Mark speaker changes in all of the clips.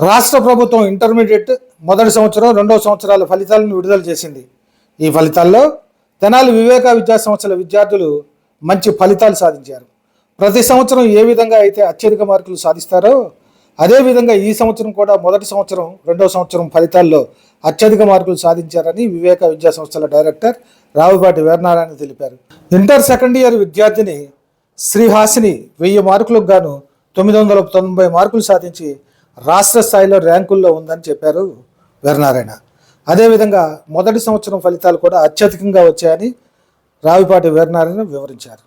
Speaker 1: రాష్ట్ర ప్రభుత్వం ఇంటర్మీడియట్ మొదటి సంవత్సరం రెండవ సంవత్సరాల ఫలితాలను విడుదల చేసింది. ఈ ఫలితాల్లో తెనాలి వివేక విద్యా సంస్థల విద్యార్థులు మంచి ఫలితాలు సాధించారు. ప్రతి సంవత్సరం ఏ విధంగా అయితే అత్యధిక మార్కులు సాధిస్తారో అదేవిధంగా ఈ సంవత్సరం కూడా మొదటి సంవత్సరం రెండవ సంవత్సరం ఫలితాల్లో అత్యధిక మార్కులు సాధించారని వివేక విద్యా సంస్థల డైరెక్టర్ రావుపాటి వీరనారాయణ తెలిపారు. ఇంటర్ సెకండ్ ఇయర్ విద్యార్థిని శ్రీహాసిని వెయ్యి మార్కులకు గాను తొమ్మిది వందల తొంభై మార్కులు సాధించి రాష్ట్ర స్థాయిలో ర్యాంకుల్లో ఉందని చెప్పారు వీరనారాయణ. అదేవిధంగా మొదటి సంవత్సరం ఫలితాలు కూడా అత్యధికంగా వచ్చాయని రావిపాటి వీరనారాయణ వివరించారు.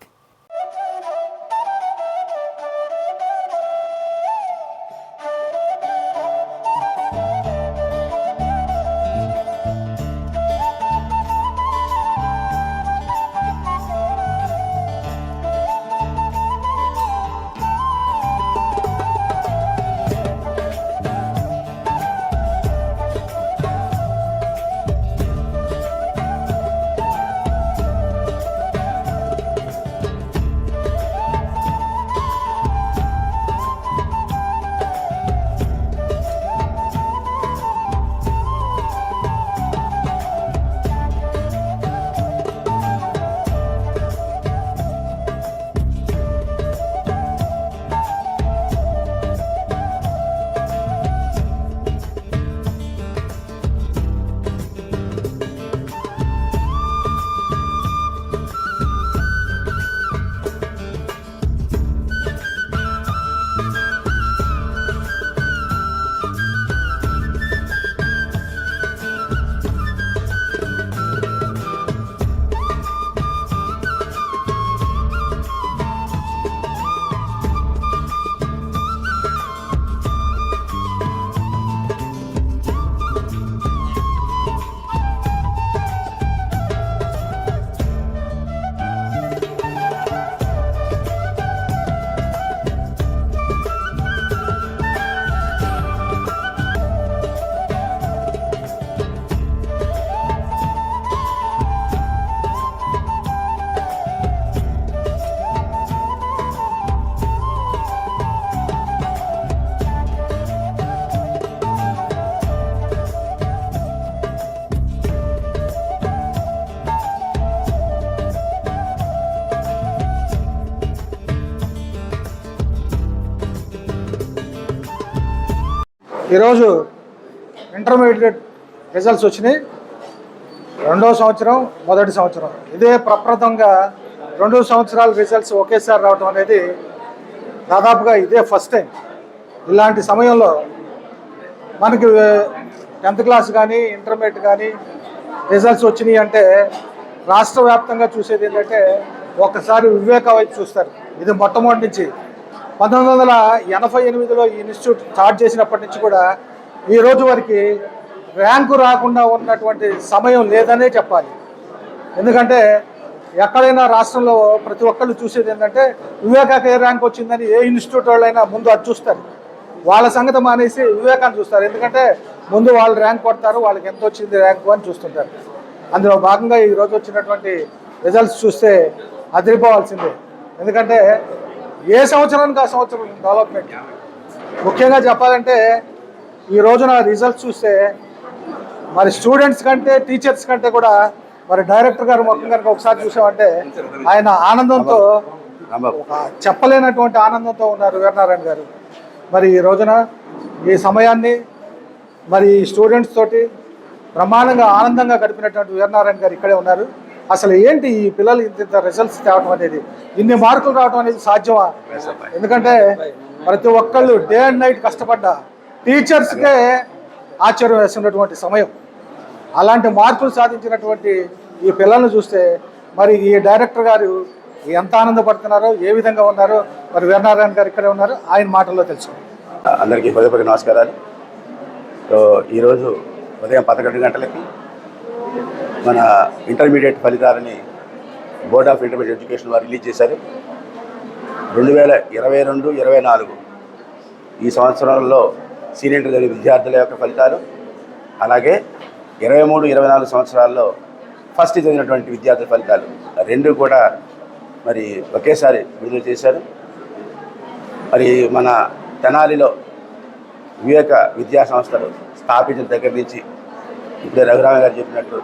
Speaker 1: ఈరోజు ఇంటర్మీడియట్ రిజల్ట్స్ వచ్చినాయి. రెండో సంవత్సరం మొదటి సంవత్సరం. ఇదే ప్రప్రథంగా రెండు సంవత్సరాల రిజల్ట్స్ ఒకేసారి రావడం అనేది దాదాపుగా ఇదే ఫస్ట్ టైం. ఇలాంటి సమయంలో మనకి టెన్త్ క్లాస్ కానీ ఇంటర్మీడియట్ కానీ రిజల్ట్స్ వచ్చినాయి అంటే రాష్ట్ర వ్యాప్తంగా చూసేది ఏంటంటే ఒకసారి వివేక వైపు చూస్తారు. ఇది మొట్టమొదటి నుంచి పంతొమ్మిది వందల ఎనభై ఎనిమిదిలో ఈ ఇన్స్టిట్యూట్ స్టార్ట్ చేసినప్పటి నుంచి కూడా ఈ రోజు వరకు ర్యాంకు రాకుండా ఉన్నటువంటి సమయం లేదనే చెప్పాలి. ఎందుకంటే ఎక్కడైనా రాష్ట్రంలో ప్రతి ఒక్కళ్ళు చూసేది ఏంటంటే వివేకాకి ఏ ర్యాంక్ వచ్చిందని ఏ ఇన్స్టిట్యూట్ వాళ్ళైనా ముందు అది చూస్తారు. వాళ్ళ సంగతి మానేసి వివేకాన్ని చూస్తారు. ఎందుకంటే ముందు వాళ్ళు ర్యాంక్ కొడతారు వాళ్ళకి ఎంత వచ్చింది ర్యాంకు అని చూస్తుంటారు. అందులో భాగంగా ఈ రోజు వచ్చినటువంటి రిజల్ట్స్ చూస్తే అదిరిపోవాల్సిందే. ఎందుకంటే ఏ సంవత్సరానికి ఆ సంవత్సరం డెవలప్మెంట్ ముఖ్యంగా చెప్పాలంటే ఈ రోజున రిజల్ట్స్ చూస్తే మరి స్టూడెంట్స్ కంటే టీచర్స్ కంటే కూడా మరి డైరెక్టర్ గారు మొత్తం కనుక ఒకసారి చూసామంటే ఆయన ఆనందంతో ఒక చెప్పలేనటువంటి ఆనందంతో ఉన్నారు వీరనారాయణ గారు. మరి ఈ రోజున ఈ సమయాన్ని మరి స్టూడెంట్స్ తోటి బ్రహ్మాండంగా ఆనందంగా గడిపినటువంటి వీరనారాయణ గారు ఇక్కడే ఉన్నారు. అసలు ఏంటి ఈ పిల్లలు ఇంత రిజల్ట్స్ తేవటం అనేది? ఇన్ని మార్కులు రావడం అనేది సాధ్యమా? ఎందుకంటే ప్రతి ఒక్కళ్ళు డే అండ్ నైట్ కష్టపడ్డ టీచర్స్కే ఆశ్చర్యం వేస్తున్నటువంటి సమయం. అలాంటి మార్కులు సాధించినటువంటి ఈ పిల్లల్ని చూస్తే మరి ఈ డైరెక్టర్ గారు ఎంత ఆనందపడుతున్నారో ఏ విధంగా ఉన్నారో మరి వీరనారాయణ గారు ఇక్కడే ఉన్నారు ఆయన మాటల్లో తెలుసు
Speaker 2: అందరికీ హృదయపూర్వక నమస్కారాలు. ఈరోజు ఉదయం పదకొండు గంటలకి మన ఇంటర్మీడియట్ ఫలితాలని బోర్డ్ ఆఫ్ ఇంటర్మీడియట్ ఎడ్యుకేషన్ వారు రిలీజ్ చేశారు. రెండు వేల ఇరవై రెండు ఇరవై నాలుగు ఈ సంవత్సరంలో సీనియర్ ఇంటర్ విద్యార్థుల యొక్క ఫలితాలు అలాగే ఇరవై మూడు ఇరవై నాలుగు సంవత్సరాల్లో ఫస్ట్ చదివినటువంటి విద్యార్థుల ఫలితాలు. రెండు కూడా మరి ఒకేసారి విడుదల చేశారు. మరి మన తెనాలిలో వివేక విద్యా సంస్థలు స్థాపించిన దగ్గర నుంచి ఇప్పుడే రఘురామ గారు చెప్పినట్టు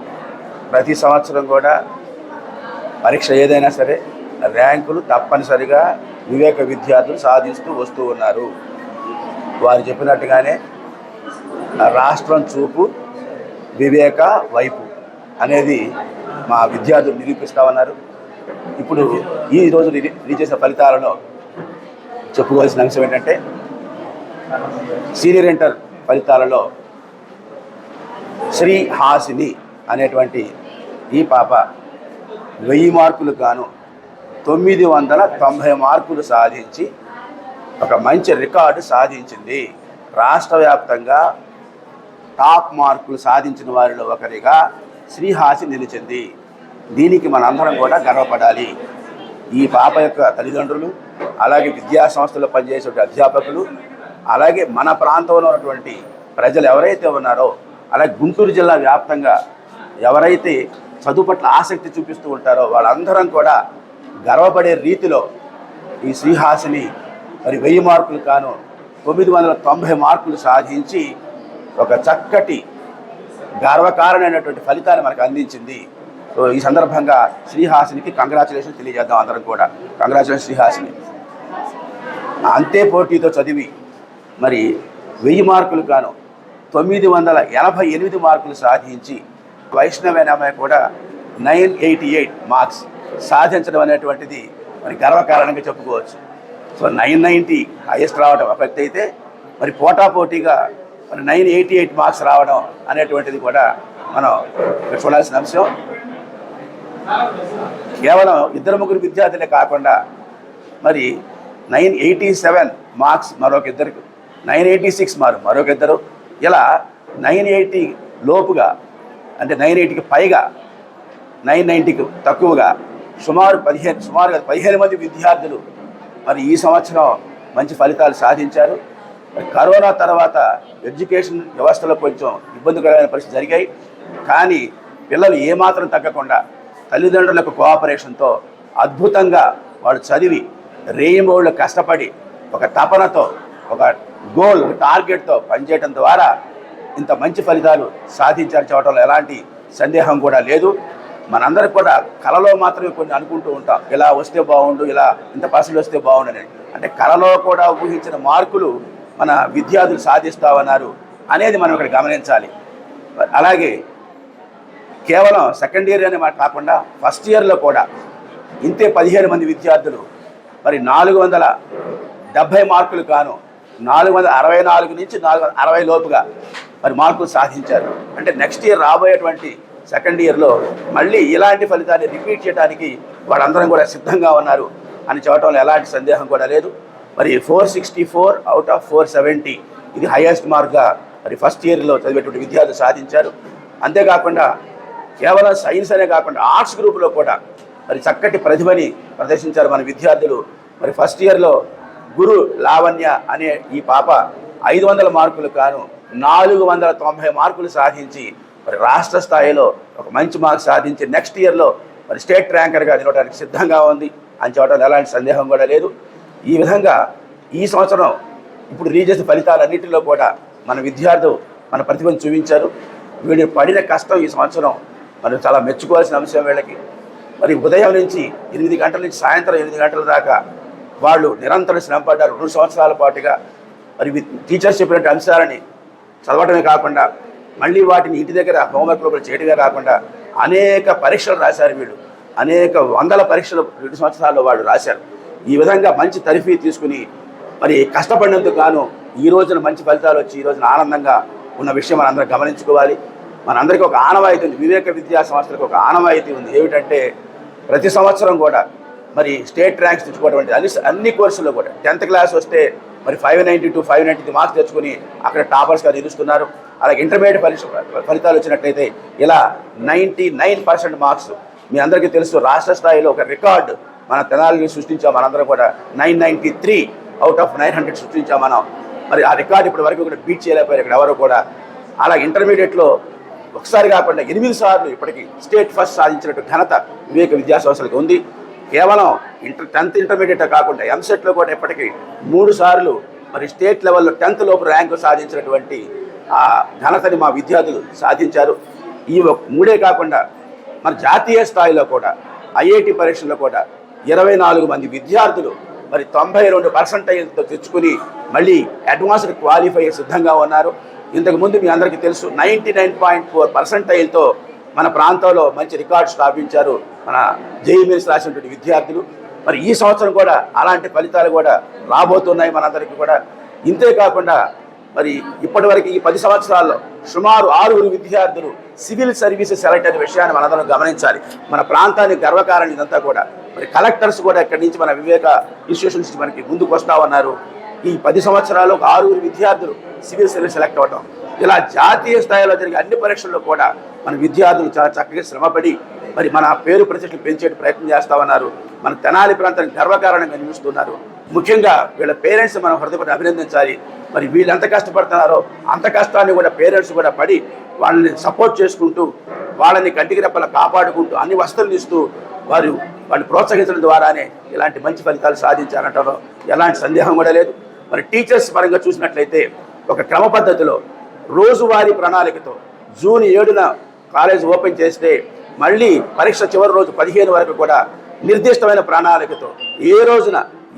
Speaker 2: ప్రతి సంవత్సరం కూడా పరీక్ష ఏదైనా సరే ర్యాంకులు తప్పనిసరిగా వివేక విద్యార్థులు సాధిస్తూ వస్తూ ఉన్నారు. వారు చెప్పినట్టుగానే రాష్ట్రం చూపు వివేక వైపు అనేది మా విద్యార్థులు నిరూపిస్తామన్నారు ఇప్పుడు ఈ రోజు రిలీజ్ చేసిన ఫలితాలలో చెప్పుకోవాల్సిన అంశం ఏంటంటే సీనియర్ ఇంటర్ ఫలితాలలో శ్రీ హాసిని అనేటువంటి ఈ పాప వెయ్యి మార్కులు గాను తొమ్మిది వందల తొంభై మార్కులు సాధించి ఒక మంచి రికార్డు సాధించింది. రాష్ట్ర వ్యాప్తంగా టాప్ మార్కులు సాధించిన వారిలో ఒకరిగా శ్రీహాసి నిలిచింది. దీనికి మనందరం కూడా గర్వపడాలి. ఈ పాప యొక్క తల్లిదండ్రులు అలాగే విద్యా సంస్థలో పనిచేసే అధ్యాపకులు అలాగే మన ప్రాంతంలో ఉన్నటువంటి ప్రజలు ఎవరైతే ఉన్నారో అలాగే గుంటూరు జిల్లా వ్యాప్తంగా ఎవరైతే చదువు పట్ల ఆసక్తి చూపిస్తూ ఉంటారో వాళ్ళందరం కూడా గర్వపడే రీతిలో ఈ శ్రీహాసిని మరి వెయ్యి మార్కులు కాను తొమ్మిది వందల తొంభై మార్కులు సాధించి ఒక చక్కటి గర్వకారణమైనటువంటి ఫలితాన్ని మనకు అందించింది. సో ఈ సందర్భంగా శ్రీహాసినికి కంగ్రాచులేషన్ తెలియజేద్దాం అందరం కూడా. కంగ్రాచులేషన్ శ్రీహాసిని. అంతే పోటీతో చదివి మరి వెయ్యి మార్కులు కాను తొమ్మిది వందల ఎనభై ఎనిమిది మార్కులు సాధించి వైష్ణవి అమ్మాయి కూడా నైన్ ఎయిటీ ఎయిట్ మార్క్స్ సాధించడం అనేటువంటిది మరి గర్వకారణంగా చెప్పుకోవచ్చు. సో నైన్ నైంటీ హైయెస్ట్ రావడం ఒక అయితే మరి పోటా పోటీగా మరి నైన్ ఎయిటీ ఎయిట్ మార్క్స్ రావడం అనేటువంటిది కూడా మనం ఇక్కడ చూడాల్సిన అంశం. కేవలం ఇద్దరు ముగ్గురు విద్యార్థులే కాకుండా మరి నైన్ ఎయిటీ సెవెన్ మార్క్స్ మరొక ఇద్దరికి నైన్ ఎయిటీ సిక్స్ మారు మరొక ఇద్దరు. ఇలా నైన్ ఎయిటీ లోపుగా అంటే నైన్ ఎయిటీకి పైగా నైన్ నైంటీకి తక్కువగా సుమారు పదిహేను సుమారుగా పదిహేను మంది విద్యార్థులు మరి ఈ సంవత్సరం మంచి ఫలితాలు సాధించారు. కరోనా తర్వాత ఎడ్యుకేషన్ వ్యవస్థలో కొంచెం ఇబ్బందికరమైన పరిస్థితి జరిగాయి. కానీ పిల్లలు ఏమాత్రం తగ్గకుండా తల్లిదండ్రుల యొక్క కోఆపరేషన్తో అద్భుతంగా వాళ్ళు చదివి రేయింబోళ్ళు కష్టపడి ఒక తపనతో ఒక గోల్ టార్గెట్తో పనిచేయడం ద్వారా ఇంత మంచి ఫలితాలు సాధించారు చెప్పడంలో ఎలాంటి సందేహం కూడా లేదు. మనందరికి కూడా కళలో మాత్రమే కొన్ని అనుకుంటూ ఉంటాం. ఇలా వస్తే బాగుండు ఇలా ఇంత పర్సెంట్ వస్తే బాగుండు అని. అంటే కళలో కూడా ఊహించిన మార్కులు మన విద్యార్థులు సాధిస్తామన్నారు అనేది మనం ఇక్కడ గమనించాలి. అలాగే కేవలం సెకండ్ ఇయర్ అనే మాట కాకుండా ఫస్ట్ ఇయర్లో కూడా ఇంతే పదిహేను మంది విద్యార్థులు మరి నాలుగు వందల డెబ్భై మార్కులు కాను నాలుగు వందల అరవై నాలుగు నుంచి నాలుగు వందల అరవై లోపుగా మరి మార్కులు సాధించారు. అంటే నెక్స్ట్ ఇయర్ రాబోయేటువంటి సెకండ్ ఇయర్లో మళ్ళీ ఇలాంటి ఫలితాన్ని రిపీట్ చేయడానికి వాళ్ళందరం కూడా సిద్ధంగా ఉన్నారు అని చెప్పడంలో ఎలాంటి సందేహం కూడా లేదు. మరి four sixty four out of four seventy ఇది హైయెస్ట్ మార్క్గా మరి ఫస్ట్ ఇయర్లో చదివేటువంటి విద్యార్థులు సాధించారు. అంతేకాకుండా కేవలం సైన్స్ అనే కాకుండా ఆర్ట్స్ గ్రూప్లో కూడా మరి చక్కటి ప్రతిభని ప్రదర్శించారు మన విద్యార్థులు. మరి ఫస్ట్ ఇయర్లో గురు లావణ్య అనే ఈ పాప ఐదు వందల మార్కులు కాను నాలుగు వందల తొంభై మార్కులు సాధించి మరి రాష్ట్ర స్థాయిలో ఒక మంచి మార్క్స్ సాధించి నెక్స్ట్ ఇయర్లో మరి స్టేట్ ర్యాంకర్గా నిలవడానికి సిద్ధంగా ఉంది. అని చెప్పడం ఎలాంటి సందేహం కూడా లేదు. ఈ విధంగా ఈ సంవత్సరం ఇప్పుడు రిలీజ్ చేసిన ఫలితాలన్నింటిలో కూడా మన విద్యార్థులు మన ప్రతిభను చూపించారు. వీళ్ళు పడిన కష్టం ఈ సంవత్సరం మనం చాలా మెచ్చుకోవాల్సిన అంశం వీళ్ళకి. మరి ఉదయం నుంచి ఎనిమిది గంటల నుంచి సాయంత్రం ఎనిమిది గంటల దాకా వాళ్ళు నిరంతరం శ్రమపడ్డారు. రెండు సంవత్సరాల పాటుగా మరి టీచర్స్ చెప్పినటువంటి అంశాలని చదవటమే కాకుండా మళ్ళీ వాటిని ఇంటి దగ్గర హోంవర్క్ లోపల చేయటమే కాకుండా అనేక పరీక్షలు రాశారు వీళ్ళు. అనేక వందల పరీక్షలు రెండు సంవత్సరాల్లో వాళ్ళు రాశారు. ఈ విధంగా మంచి తరఫీ తీసుకుని మరి కష్టపడినందుకు గాను ఈ రోజున మంచి ఫలితాలు వచ్చి ఈ రోజున ఆనందంగా ఉన్న విషయం మనందరం గమనించుకోవాలి. మనందరికీ ఒక ఆనవాయితీ ఉంది. వివేక విద్యా సంస్థలకు ఒక ఆనవాయితీ ఉంది. ఏమిటంటే ప్రతి సంవత్సరం కూడా మరి స్టేట్ ర్యాంక్స్ తెచ్చుకోవటం అన్ని అన్ని కోర్సుల్లో కూడా టెన్త్ క్లాస్ వస్తే మరి five ninety two five ninety marks తెచ్చుకుని అక్కడ టాపర్స్గా నిలుస్తున్నారు. అలాగే ఇంటర్మీడియట్ పరీక్ష ఫలితాలు వచ్చినట్లయితే ఇలా నైంటీ నైన్ పర్సెంట్ మార్క్స్ మీ అందరికీ తెలుసు. రాష్ట్ర స్థాయిలో ఒక రికార్డు మన తెనాలిని సృష్టించాం. మనందరం కూడా nine ninety three out of nine hundred సృష్టించాం మనం. మరి ఆ రికార్డు ఇప్పటి వరకు కూడా బీట్ చేయలేకపోయారు ఇక్కడ ఎవరు కూడా. అలాగే ఇంటర్మీడియట్లో ఒకసారి కాకుండా ఎనిమిది సార్లు ఇప్పటికీ స్టేట్ ఫస్ట్ సాధించినట్టు ఘనత వివేక విద్యా సంస్థలకు ఉంది. కేవలం ఇంటర్ టెన్త్ ఇంటర్మీడియట్ కాకుండా ఎంసెట్లో కూడా ఇప్పటికీ మూడు సార్లు మరి స్టేట్ లెవెల్లో టెన్త్ లోపు ర్యాంకు సాధించినటువంటి ఆ ఘనతని మా విద్యార్థులు సాధించారు. ఈ మూడే కాకుండా మరి జాతీయ స్థాయిలో కూడా ఐఐటి పరీక్షల్లో కూడా ఇరవై నాలుగు మంది విద్యార్థులు మరి తొంభై రెండు పర్సంటేజ్తో తెచ్చుకుని మళ్ళీ అడ్వాన్స్డ్ క్వాలిఫై సిద్ధంగా ఉన్నారు. ఇంతకుముందు మీ అందరికీ తెలుసు నైంటీ నైన్ పాయింట్ ఫోర్ పర్సంటైల్తో మన ప్రాంతంలో మంచి రికార్డు స్థాపించారు మన జేఈ రాసినటువంటి విద్యార్థులు. మరి ఈ సంవత్సరం కూడా అలాంటి ఫలితాలు కూడా రాబోతున్నాయి మనందరికీ కూడా. ఇంతే కాకుండా మరి ఇప్పటివరకు ఈ పది సంవత్సరాల్లో సుమారు ఆరుగురు విద్యార్థులు సివిల్ సర్వీసెస్ సెలెక్ట్ అనే విషయాన్ని మనందరం గమనించాలి. మన ప్రాంతానికి గర్వకారణం ఇదంతా కూడా. మరి కలెక్టర్స్ కూడా ఇక్కడి నుంచి మన వివేక ఇన్స్టిట్యూషన్ నుంచి మనకి ముందుకు వస్తా ఉన్నారు. ఈ పది సంవత్సరాలు ఒక ఆరుగురు విద్యార్థులు సివిల్ సర్వీస్ సెలెక్ట్ అవ్వడం ఇలా జాతీయ స్థాయిలో జరిగే అన్ని పరీక్షల్లో కూడా మన విద్యార్థులు చాలా చక్కగా శ్రమపడి మరి మన పేరు ప్రతిష్టలు పెంచే ప్రయత్నం చేస్తా ఉన్నారు మన తెనాలి ప్రాంతానికి గర్వకారణంగా నిలుస్తున్నారు. ముఖ్యంగా వీళ్ళ పేరెంట్స్ మనం హృదయపడి అభినందించాలి. మరి వీళ్ళు ఎంత కష్టపడుతున్నారో అంత కష్టాన్ని కూడా పేరెంట్స్ కూడా పడి వాళ్ళని సపోర్ట్ చేసుకుంటూ వాళ్ళని కంటికి రెప్పలా కాపాడుకుంటూ అన్ని వసతులు ఇస్తూ వారు వాళ్ళు ప్రోత్సహించడం ద్వారానే ఇలాంటి మంచి ఫలితాలు సాధించారంటారో ఎలాంటి సందేహం కూడా లేదు. మరి టీచర్స్ పరంగా చూసినట్లయితే ఒక క్రమ పద్ధతిలో రోజువారీ ప్రణాళికతో జూన్ ఏడున కాలేజ్ ఓపెన్ చేస్తే మళ్ళీ పరీక్ష చివరి రోజు పదిహేను వరకు కూడా నిర్దిష్టమైన ప్రణాళికతో ఏ రోజున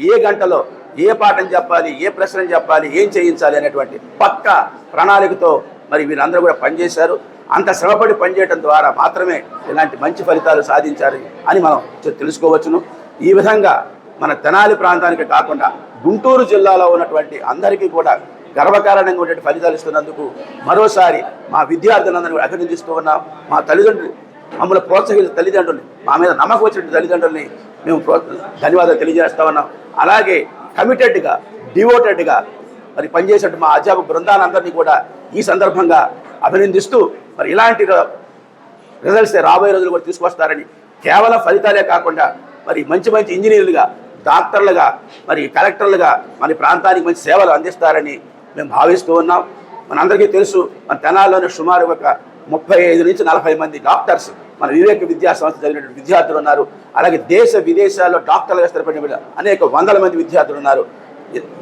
Speaker 2: ఏ గంటలో ఏ పాఠం చెప్పాలి ఏ ప్రశ్న చెప్పాలి ఏం చేయించాలి అనేటువంటి పక్క ప్రణాళికతో మరి వీరందరూ కూడా పనిచేశారు. అంత శ్రమపడి పనిచేయడం ద్వారా మాత్రమే ఇలాంటి మంచి ఫలితాలు సాధించారు అని మనం తెలుసుకోవచ్చును. ఈ విధంగా మన తెనాలి ప్రాంతానికి కాకుండా గుంటూరు జిల్లాలో ఉన్నటువంటి అందరికీ కూడా గర్వకారణంగా ఉండే ఫలితాలు ఇస్తున్నందుకు మరోసారి మా విద్యార్థులందరినీ కూడా అభినందిస్తూ ఉన్నాం మా తల్లిదండ్రులు మమ్మల్ని ప్రోత్సహించిన తల్లిదండ్రుల్ని మా మీద నమ్మకం వచ్చిన తల్లిదండ్రుల్ని మేము ధన్యవాదాలు తెలియజేస్తా ఉన్నాం. అలాగే కమిటెడ్గా డివోటెడ్గా మరి పనిచేసినట్టు మా అధ్యాపక బృందాలందరినీ కూడా ఈ సందర్భంగా అభినందిస్తూ మరి ఇలాంటి రిజల్ట్స్ రాబోయే రోజులు కూడా తీసుకొస్తారని కేవలం ఫలితాలే కాకుండా మరి మంచి మంచి ఇంజనీర్లుగా డాక్టర్లుగా మరి కలెక్టర్లుగా మన ప్రాంతానికి మంచి సేవలు అందిస్తారని మేము భావిస్తూ ఉన్నాం. మనందరికీ తెలుసు మన తెనాల్లోనే సుమారు ఒక ముప్పై ఐదు నుంచి నలభై మంది డాక్టర్స్ మన వివేక విద్యా సంస్థ చదివినటువంటి విద్యార్థులు ఉన్నారు. అలాగే దేశ విదేశాల్లో డాక్టర్లుగా స్థిరపడిన అనేక వందల మంది విద్యార్థులు ఉన్నారు.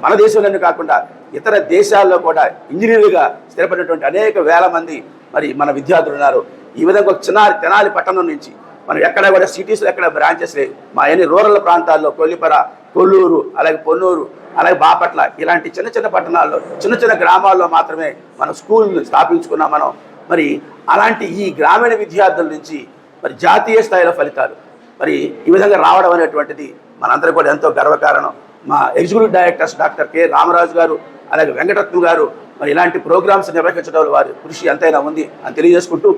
Speaker 2: మన దేశంలోనే కాకుండా ఇతర దేశాల్లో కూడా ఇంజనీర్లుగా స్థిరపడినటువంటి అనేక వేల మంది మరి మన విద్యార్థులు ఉన్నారు. ఈ విధంగా ఒక చిన్నారి తెనాలి పట్టణం నుంచి మనం ఎక్కడ కూడా సిటీస్లో ఎక్కడ బ్రాంచెస్ లేవు. మా అన్ని రూరల్ ప్రాంతాల్లో కొల్లిపర కొల్లూరు అలాగే పొన్నూరు అలాగే బాపట్ల ఇలాంటి చిన్న చిన్న పట్టణాల్లో చిన్న చిన్న గ్రామాల్లో మాత్రమే మనం స్కూల్ స్థాపించుకున్నాం మనం. మరి అలాంటి ఈ గ్రామీణ విద్యార్థుల నుంచి మరి జాతీయ స్థాయిలో ఫలితాలు. మరి ఈ విధంగా రావడం అనేటువంటిది మనందరూ కూడా ఎంతో గర్వకారణం. మా executive directors doctor K Ramaraju గారు అలాగే వెంకటరత్నం గారు మరి ఇలాంటి ప్రోగ్రామ్స్ నిర్వహించడం వారి కృషి ఎంతైనా ఉంది అని తెలియజేసుకుంటూ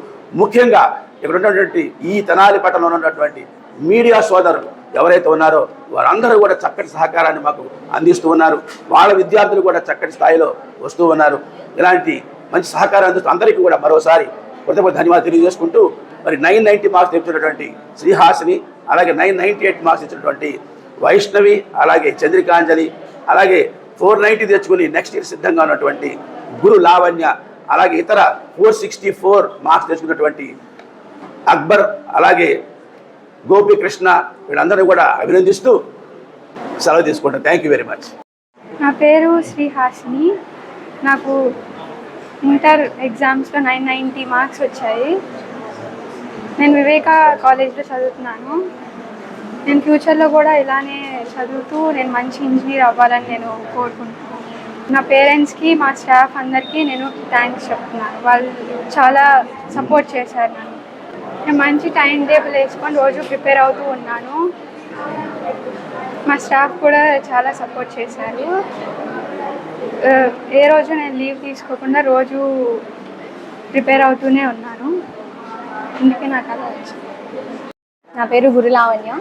Speaker 2: ముఖ్యంగా ఇక్కడ ఉన్నటువంటి ఈ తెనాలి పట్టణంలో ఉన్నటువంటి మీడియా సోదరులు ఎవరైతే ఉన్నారో వారందరూ కూడా చక్కటి సహకారాన్ని మాకు అందిస్తూ ఉన్నారు. వాళ్ళ విద్యార్థులు కూడా చక్కటి స్థాయిలో వస్తూ ఉన్నారు. ఇలాంటి మంచి సహకారం అందిస్తూ అందరికీ కూడా మరోసారి కృతజ్ఞత ధన్యవాదాలు తెలియజేసుకుంటూ మరి నైన్ నైంటీ మార్క్స్ తెచ్చినటువంటి శ్రీహాసిని అలాగే నైన్ నైంటీ ఎయిట్ మార్క్స్ ఇచ్చినటువంటి వైష్ణవి అలాగే చంద్రికాంజలి అలాగే ఫోర్ నైంటీ తెచ్చుకుని నెక్స్ట్ ఇయర్ సిద్ధంగా ఉన్నటువంటి గురు లావణ్య అలాగే ఇతర ఫోర్ సిక్స్టీ ఫోర్ మార్క్స్ తెచ్చుకున్నటువంటి అక్బర్ అలాగే గోపికృష్ణ వీళ్ళందరూ కూడా అభినందిస్తూ సెలవు తీసుకుంటాను థ్యాంక్ యూ వెరీ మచ్
Speaker 3: నా పేరు శ్రీహాసిని నాకు ఇంటర్ ఎగ్జామ్స్లో నైన్ నైంటీ మార్క్స్ వచ్చాయి. నేను వివేకా కాలేజ్లో చదువుతున్నాను. నేను ఫ్యూచర్లో కూడా ఇలానే చదువుతూ నేను మంచి ఇంజనీర్ అవ్వాలని నేను కోరుకుంటున్నాను. నా పేరెంట్స్కి మా స్టాఫ్ అందరికీ నేను థ్యాంక్స్ చెప్తున్నాను. వాళ్ళు చాలా సపోర్ట్ చేశారు నన్ను. మంచి టైం టేబుల్ వేసుకొని రోజు ప్రిపేర్ అవుతూ ఉన్నాను. మా స్టాఫ్ కూడా చాలా సపోర్ట్ చేశారు. ఏ రోజు నేను లీవ్ తీసుకోకుండా రోజు ప్రిపేర్ అవుతూనే ఉన్నాను. అందుకే నాకు అలా వచ్చింది.
Speaker 4: నా పేరు గురులావణ్య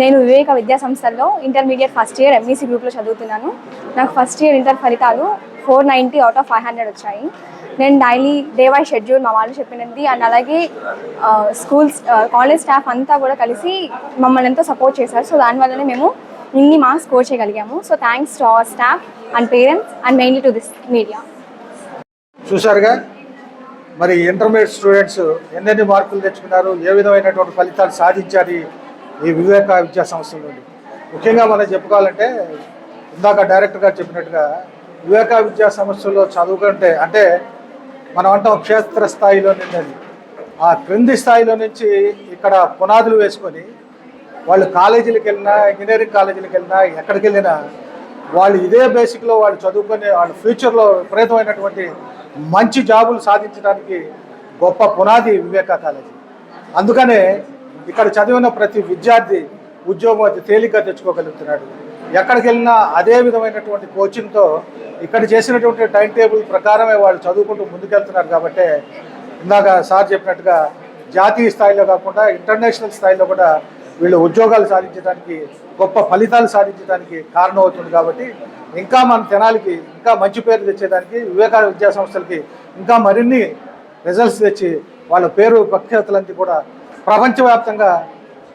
Speaker 4: నేను వివేక విద్యా సంస్థల్లో ఇంటర్మీడియట్ ఫస్ట్ ఇయర్ ఎంఈసీ గ్రూప్లో చదువుతున్నాను. నాకు ఫస్ట్ ఇయర్ ఇంటర్ ఫలితాలు four ninety out of five hundred వచ్చాయి. నేను డైలీ డే వై షెడ్యూల్ మా వాళ్ళు చెప్పినది. అండ్ అలాగే స్కూల్స్ కాలేజ్ స్టాఫ్ అంతా కూడా కలిసి మమ్మల్ని ఎంతో సపోర్ట్ చేశారు. సో దానివల్లనే మేము ఇన్ని marks score చేయగలిగాము. So thanks to our staff and parents and mainly to this media
Speaker 1: చూసారుగా మరి ఇంటర్మీడియట్ స్టూడెంట్స్ ఎన్నెన్ని మార్కులు తెచ్చుకున్నారు? ఏ విధమైనటువంటి ఫలితాలు సాధించారు ఈ- వివేక విద్యా సంస్థల నుండి? ముఖ్యంగా మనం చెప్పుకోవాలంటే ఇందాక డైరెక్టర్ గారు చెప్పినట్టుగా వివేక విద్యా సంస్థలో చదువుకుంటే అంటే మనం అంటాం క్షేత్ర స్థాయిలో నిన్నది ఆ క్రింది స్థాయిలో నుంచి ఇక్కడ పునాదులు వేసుకొని వాళ్ళు కాలేజీలకు వెళ్ళినా ఇంజనీరింగ్ కాలేజీలకు వెళ్ళినా ఎక్కడికి వెళ్ళినా వాళ్ళు ఇదే బేసిక్లో వాళ్ళు చదువుకొని వాళ్ళ ఫ్యూచర్లో విపరీతమైనటువంటి మంచి జాబులు సాధించడానికి గొప్ప పునాది వివేకా కాలేజీ. అందుకనే ఇక్కడ చదివిన ప్రతి విద్యార్థి ఉద్యోగం అతి తేలిక తెచ్చుకోగలుగుతున్నాడు. ఎక్కడికి వెళ్ళినా అదే విధమైనటువంటి కోచింగ్తో ఇక్కడ చేసినటువంటి టైం టేబుల్ ప్రకారమే వాళ్ళు చదువుకుంటూ ముందుకెళ్తున్నారు కాబట్టి ఇందాక సార్ చెప్పినట్టుగా జాతీయ స్థాయిలో కాకుండా ఇంటర్నేషనల్ స్థాయిలో కూడా వీళ్ళు ఉద్యోగాలు సాధించడానికి గొప్ప ఫలితాలు సాధించడానికి కారణమవుతుంది కాబట్టి ఇంకా మన తెనాలికి ఇంకా మంచి పేరు తెచ్చేదానికి వివేకా విద్యా సంస్థలకి ఇంకా మరిన్ని రిజల్ట్స్ తెచ్చి వాళ్ళ పేరు ప్రఖ్యాతులన్నీ కూడా ప్రపంచవ్యాప్తంగా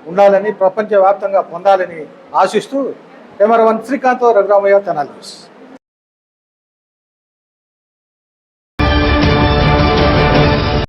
Speaker 1: ఉండాలని ప్రపంచవ్యాప్తంగా పొందాలని ఆశిస్తూ కెమెరామన్ శ్రీకాంత్ రఘురామయ్య తెనాలి న్యూస్.